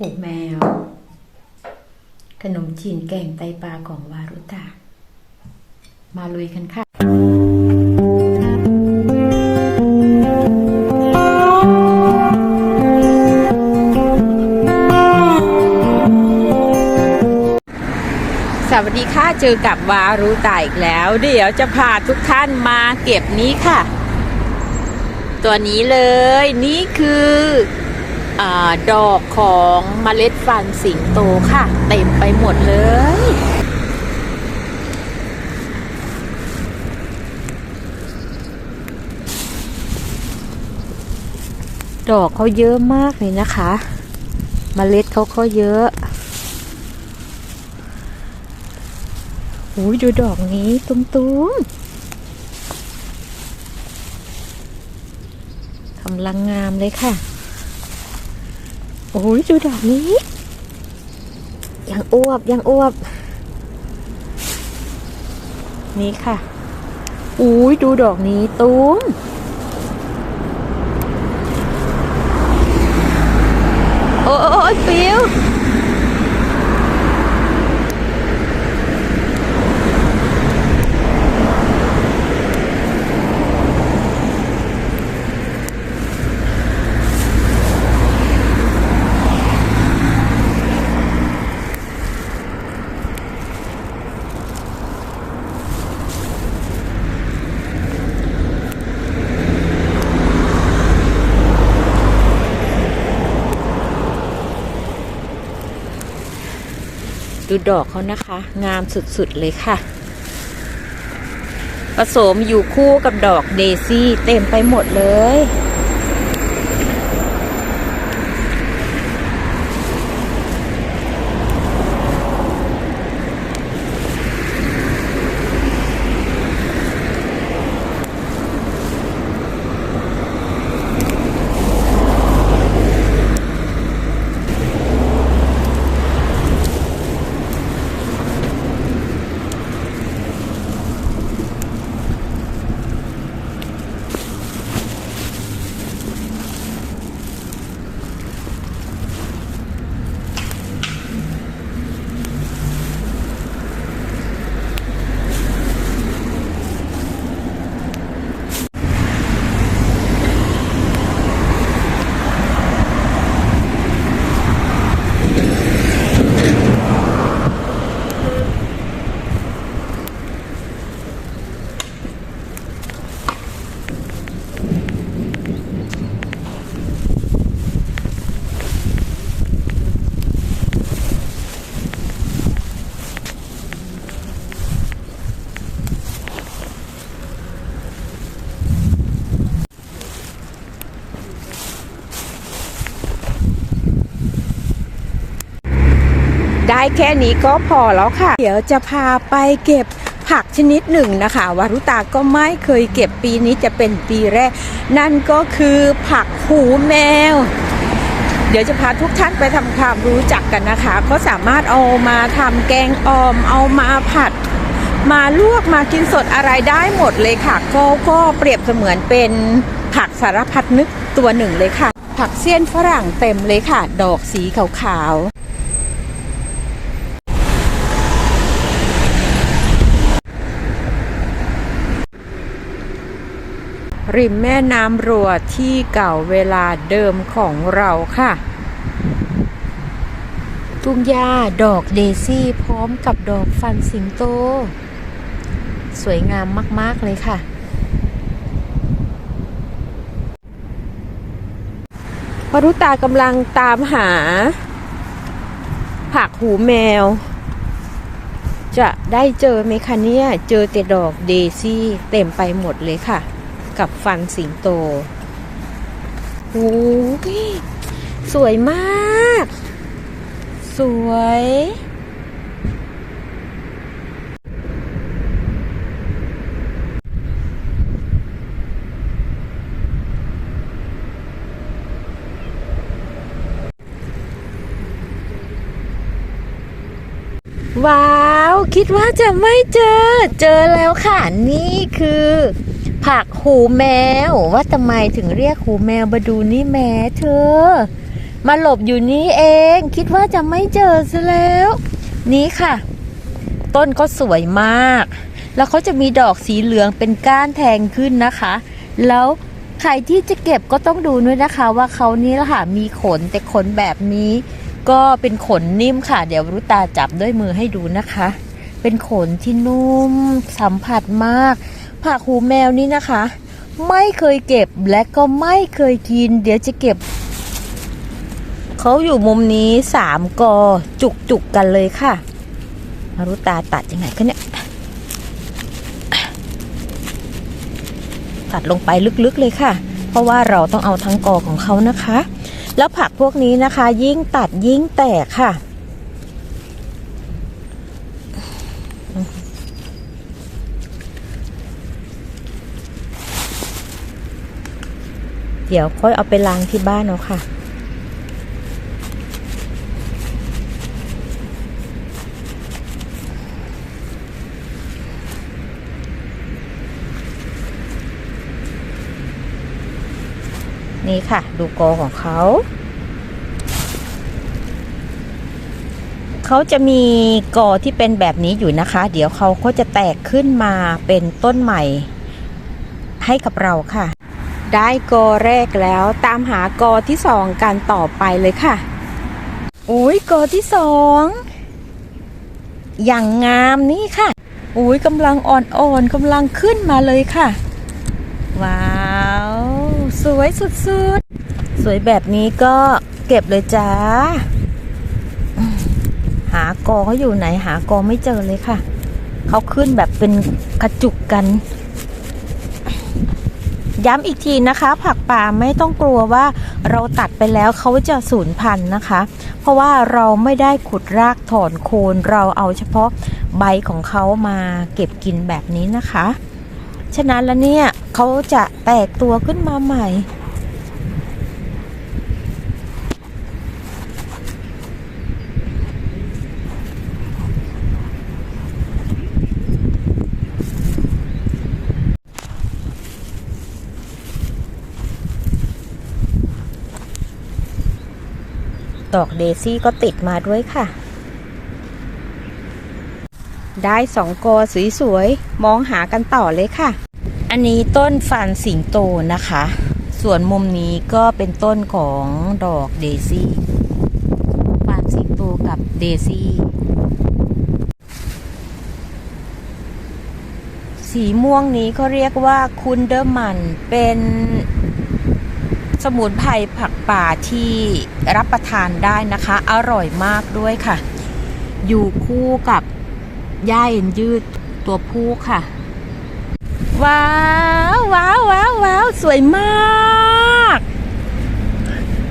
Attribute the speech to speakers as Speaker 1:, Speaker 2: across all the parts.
Speaker 1: ผูกแมว ขนมจีนแกงไตปลาของวารุตา มาลุยกันค่ะสวัสดีค่ะ เจอกับวารุตาอีกแล้ว เดี๋ยวจะพาทุกท่านมาเก็บนี้ค่ะ ตัวนี้เลยนี่คือ อดอกของเมล็ดฟันสิงโตค่ะ เต็มไปหมดเลยดอกเขาเยอะมากเลยนะคะเมล็ดเขาก็เยอะอุ้ยดูดอกนี้ตุ้มๆกำลังงามเลยค่ะ โอ้ยดูดอกนี้ยังอวบยังอวบ นี่ค่ะอุ้ยดูดอกนี้ตุ้ม โอ้โอ้ยปิว ดูดอกเขานะคะ งามสุดๆเลยค่ะ ผสมอยู่คู่กับดอกเดซี่เต็มไปหมดเลย แค่นี้ก็พอแล้วค่ะ เดี๋ยวจะพาไปเก็บผักชนิดหนึ่งนะคะวารุตาก็ไม่เคยเก็บปีนี้จะเป็นปีแรก นั่นก็คือผักหูแมว เดี๋ยวจะพาทุกท่านไปทำความรู้จักกันนะคะ ก็สามารถเอามาทำแกงออม เอามาผัด มาลวกมากินสดอะไรได้หมดเลยค่ะก็ก็เปรียบเสมือนเป็นผักสารพัดนึกตัวหนึ่งเลยค่ะ ผักเสี้ยนฝรั่งเต็มเลยค่ะ ดอกสีขาว ริมแม่น้ำรัวที่เก่าเวลาเดิมของเราค่ะ ทุ่งหญ้าดอกเดซี่พร้อมกับดอกฟันสิงโต สวยงามมาก ๆ เลยค่ะ พรุตากำลังตามหา ผักหูแมว จะได้เจอไหมคะเนี่ย เจอแต่ดอกเดซี่เต็มไปหมดเลยค่ะ กับฟันสิงโตโอ้ยสวยมาก สวย ว้าว คิดว่าจะไม่เจอ เจอแล้วค่ะ นี่คือ ผักหูแมว ว่าทำไมถึงเรียกหูแมวมาดูนี่แม่เธอ มาหลบอยู่นี้เอง คิดว่าจะไม่เจอซะแล้ว นี่ค่ะ ต้นก็สวยมาก แล้วเขาจะมีดอกสีเหลืองเป็นก้านแทงขึ้นนะคะ แล้วใครที่จะเก็บก็ต้องดูด้วยนะคะ ว่าเขานี่ละค่ะมีขนแต่ขนแบบนี้ ก็เป็นขนนิ่มค่ะ เดี๋ยวรุตาจับด้วยมือให้ดูนะคะ เป็นขนที่นุ่มสัมผัสมาก ผักหูแมวนี่นะคะ ไม่เคยเก็บและก็ไม่เคยกิน เดี๋ยวจะเก็บ เขาอยู่มุมนี้สามกอจุกจุกกันเลยค่ะมารุตาตัดยังไงคะเนี่ย ตัดลงไปลึกๆเลยค่ะ เพราะว่าเราต้องเอาทั้งกอของเขานะคะ แล้วผักพวกนี้นะคะ ยิ่งตัดยิ่งแตกค่ะ เดี๋ยวค่อยเอาไปล้างที่บ้านเอาะค่ะ นี่ค่ะ ดูกอของเขา เขาจะมีกอที่เป็นแบบนี้อยู่นะคะ เดี๋ยวเขาก็จะแตกขึ้นมาเป็นต้นใหม่ให้กับเราค่ะ ได้กอแรกแล้วตามหากอที่สองกันต่อไปเลยค่ะอุ้ยกอที่สองอย่างงามนี่ค่ะอุ้ยกำลังอ่อนๆกำลังขึ้นมาเลยค่ะ ว้าว สวยสุดๆ สวยแบบนี้ก็เก็บเลยจ้า หากอเขาอยู่ไหนหากอไม่เจอเลยค่ะ เขาขึ้นแบบเป็นกระจุกกัน ย้ำอีกทีนะคะ ผักป่าไม่ต้องกลัวว่าเราตัดไปแล้วเขาจะสูญพันธุ์นะคะ เพราะว่าเราไม่ได้ขุดรากถอนโคนเราเอาเฉพาะใบของเขามาเก็บกินแบบนี้นะคะ ฉะนั้นแล้วเนี่ยเขาจะแตกตัวขึ้นมาใหม่ ดอกเดซี่ก็ติดมาด้วยค่ะ ได้สองกอสวยๆ มองหากันต่อเลยค่ะ อันนี้ต้นฟันสิงโตนะคะ ส่วนมุมนี้ก็เป็นต้นของดอกเดซี่ฟันสิงโตกับเดซี่สีม่วงนี้เขาเรียกว่าคุนเดอร์มันเป็น สมุนไพรผักป่าที่รับประทานได้นะคะ อร่อยมากด้วยค่ะ อยู่คู่กับหญ้าเอ็นยืดตัวผู้ค่ะ ว้าวว้าวว้าวว้าวสวยมาก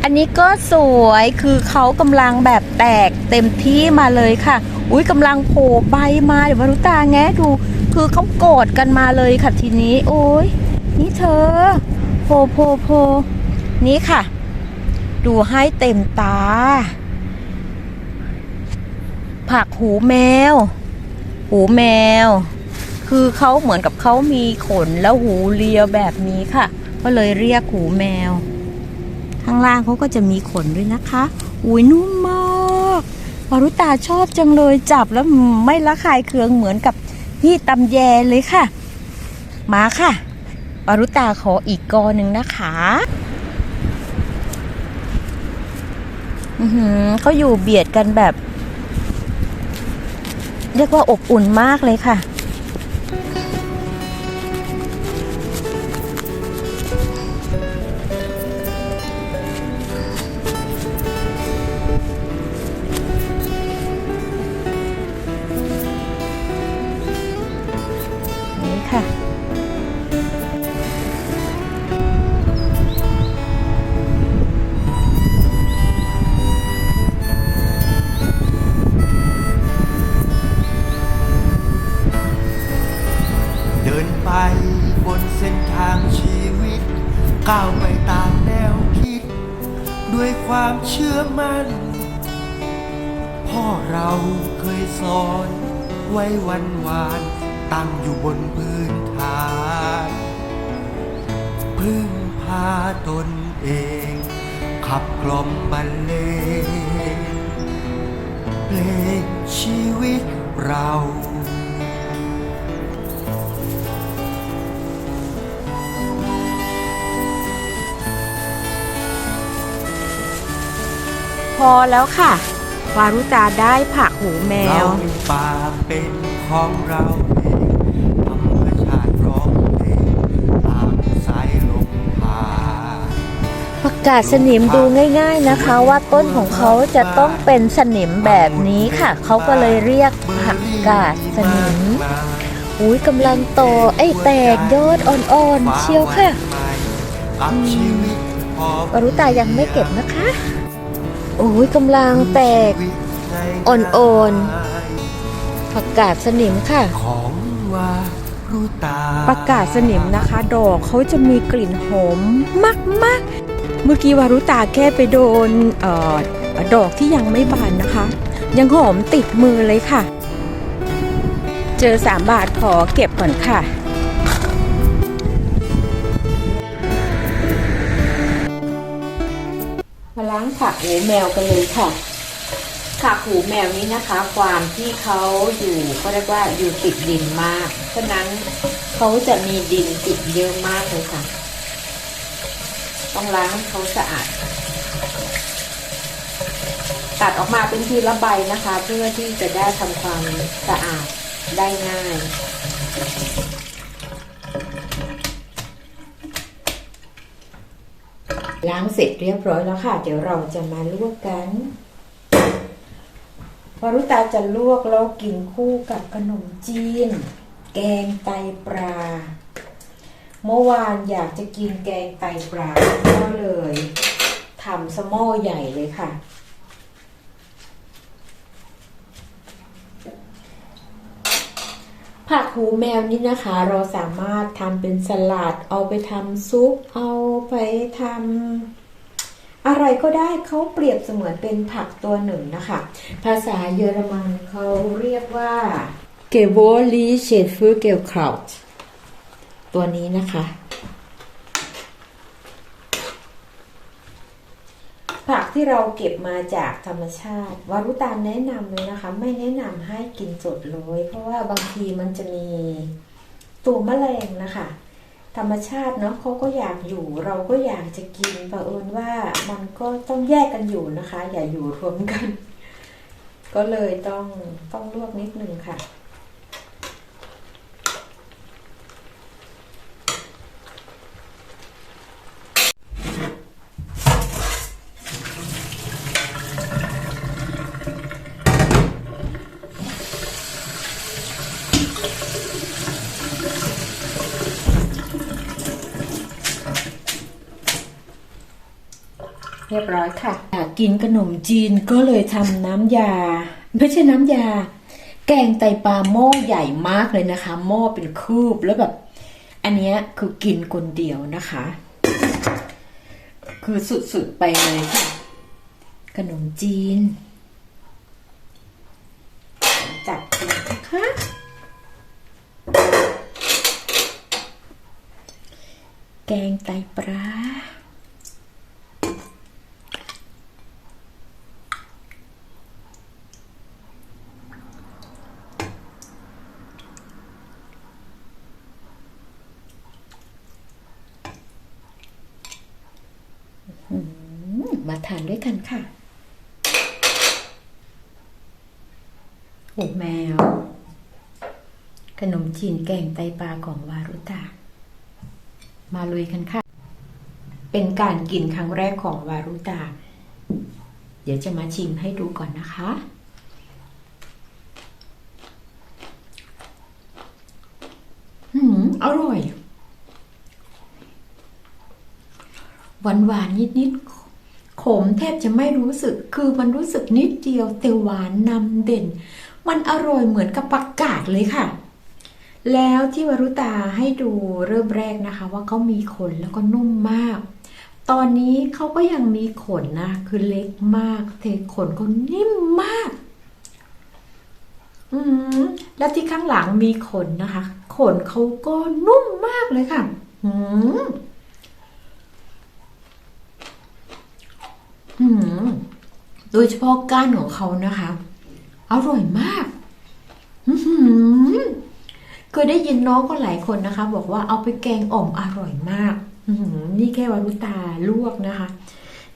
Speaker 1: อันนี้ก็สวยคือเขากำลังแบบแตกเต็มที่มาเลยค่ะ อุ้ยกำลังโผล่ใบมาเดี๋ยววรุตาแงะดูคือเขาโกรธกันมาเลยค่ะทีนี้ โอ้ยนี่เธอโผโผล่โผล่ นี่ค่ะ ดูให้เต็มตา ผักหูแมว หูแมว คือเขาเหมือนกับเขามีขนแล้วหูเรียวแบบนี้ค่ะ ก็เลยเรียกหูแมว ข้างล่างเขาก็จะมีขนด้วยนะคะ อุ้ยนุ่มมากวารุตาชอบจังเลยจับแล้วไม่ละคายเคืองเหมือนกับพี่ตำแยเลยค่ะ มาค่ะวารุตาขออีกกอหนึ่งนะคะ อือหือ เขาอยู่เบียดกันแบบ เรียกว่าอบอุ่นมากเลยค่ะ
Speaker 2: ก้าวไปตามแนวคิด ด้วยความเชื่อมั่น พ่อเราเคยสอน ไว้วันวานตั้งอยู่บนพื้นฐานพึ่งพาตนเอง ขับกล่อมบรรเลงเพลงชีวิตเรา
Speaker 1: อแล้วค่ะ วารุตาได้ผักหูแม
Speaker 2: เรา
Speaker 1: ว
Speaker 2: ป่าเป็นของเราเองธรรมชาติร้องเพลงตามสายลมพา
Speaker 3: ผักกาดสนิมดูง่ายๆนะคะ ว่าต้นของเขาจะต้องเป็นสนิมแบบนี้ค่ะ เขาก็เลยเรียกผักกาดสนิม อุ้ยกำลังโตไอ้แตกยอดอ่อนๆเชียวค่ะ
Speaker 2: วิตพอ
Speaker 3: วรุตายังไม่เก็บนะคะ โอ้ยกำลังแตก อ่อนผักกาดสนิมค่ะ
Speaker 2: ของว่ารู้ตา
Speaker 1: ประกาศสนิมนะคะ ดอกเขาจะมีกลิ่นหอมมากๆเมื่อกี้วารุตาแค่ไปโดนเออดอกที่ยังไม่บานนะคะ ยังหอมติดมือเลยค่ะ เจอสามบาทขอเก็บก่อนค่ะ ล้างผักหูแมวกันเลยค่ะผักหูแมวนี้นะคะ ความที่เขาอยู่ก็เรียกว่าอยู่ติดดินมาก ฉะนั้นเขาจะมีดินติดเยอะมากเลยค่ะ ต้องล้างเขาสะอาด ตัดออกมาเป็นทีละใบนะคะ เพื่อที่จะได้ทำความสะอาดได้ง่าย ล้างเสร็จเรียบร้อยแล้วค่ะ เดี๋ยวเราจะมาลวกกันวารุตาจะลวกแล้วกินคู่กับขนมจีน แกงไตปลา เมื่อวานอยากจะกินแกงไตปลาก็เลยทำสมอใหญ่เลยค่ะ ผัก หูแมวนี่นะคะ เราสามารถทำเป็นสลัด เอาไปทำซุป เอาไปทำอะไรก็ได้เขาเปรียบเสมือนเป็นผักตัวหนึ่งนะคะ ภาษาเยอรมันเขาเรียกว่า g e w o l i s c h e f u g e l k r a u t ตัวนี้นะคะ ผักที่เราเก็บมาจากธรรมชาติวารุตานแนะนำเลยนะคะ ไม่แนะนำให้กินสดเลย เพราะว่าบางทีมันจะมีตัวแมลงนะคะ ธรรมชาติเนาะเขาก็อยากอยู่ เราก็อยากจะกินเอิญว่ามันก็ต้องแยกกันอยู่นะคะ อย่าอยู่รวมกัน ก็เลยต้องต้องลวกนิดนึงค่ะ บร้อยค่ะอยากกินขนมจีนก็เลยทำน้ำยา ไม่ใช่น้ำยา แกงไตปลาหม้อใหญ่มากเลยนะคะ หม้อเป็นคืบแล้วแบบ อันนี้คือกินคนเดียวนะคะ คือสุดๆไปเลยค่ะ ขนมจีน จัดกินนะคะแกงไตปลา อื มมาทานด้วยกันค่ะ หูแมว ขนมจีนแกงไตปลาของวารุตา มาลุยกันค่ะ เป็นการกินครั้งแรกของวารุตา เดี๋ยวจะมาชิมให้ดูก่อนนะคะหืมอร่อย หวานหวานนิดนิดๆข มแทบจะไม่รู้สึก คือมันรู้สึกนิดเดียวแต่หวานนำเด่น มันอร่อยเหมือนกับปักกาดเลยค่ะ แล้วที่วรุตาให้ดูเริ่มแรกนะคะ ว่าเขามีขนแล้วก็นุ่มมาก ตอนนี้เขาก็ยังมีขนนะ คือเล็กมากแต่ขนเขานิ่มมาก อืมแล้วที่ข้างหลังมีขนนะคะ ขนเขาก็นุ่มมากเลยค่ะ อืม อืม โดยเฉพาะก้านของเขานะคะ อร่อยมากเคยได้ยินน้องก็หลายคนนะคะ บอกว่าเอาไปแกงอ่อมอร่อยมากนี่แค่วารุตาลวกนะคะ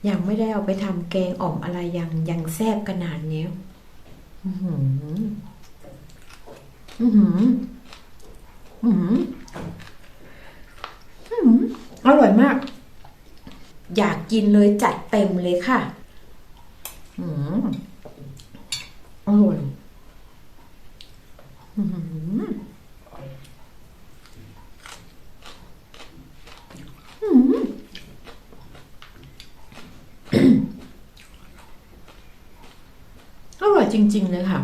Speaker 1: ยังไม่ได้เอาไปทำแกงอ่อมอะไรยังยังแซ่บขนาดนี้อื้อหืออื้ออืออร่อยมาก อยากกินเลยจัดเต็มเลยค่ะ อร่อยอื้อหืออื้อหืออร่อยจริง ๆ เลยค่ะ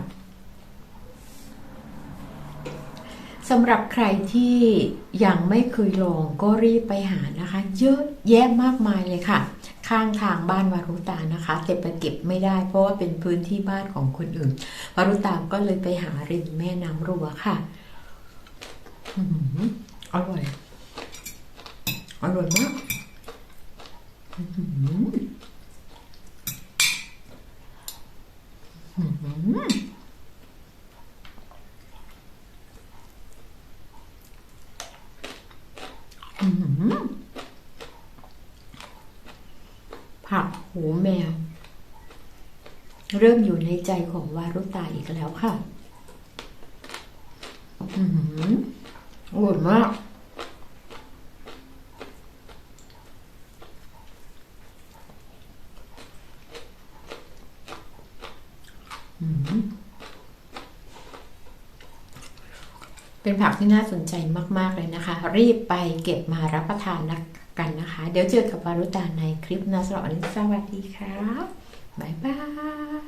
Speaker 1: สำหรับใครที่ยังไม่เคยลองก็รีบไปหานะคะ เยอะแยะมากมายเลยค่ะ ข้างทางบ้านวารุตานะคะแต่ไปเก็บไม่ได้ เพราะว่าเป็นพื้นที่บ้านของคนอื่น วารุตาก็เลยไปหาริมแม่น้ำรัวค่ะอร่อย อร่อยมากอื้อหืออื้อหือ อื้อหือ ผักหูแมว เริ่มอยู่ในใจของวารุตาอีกแล้วค่ะ อือหืออร่อยมากเป็นผักที่น่าสนใจมาก ๆ เลยนะคะ รีบไปเก็บมารับประทานนะ กันนะคะ เดี๋ยวเจอกับวารุตาในคลิปนะสำหรับวันนี้สวัสดีครับบ๊ายบาย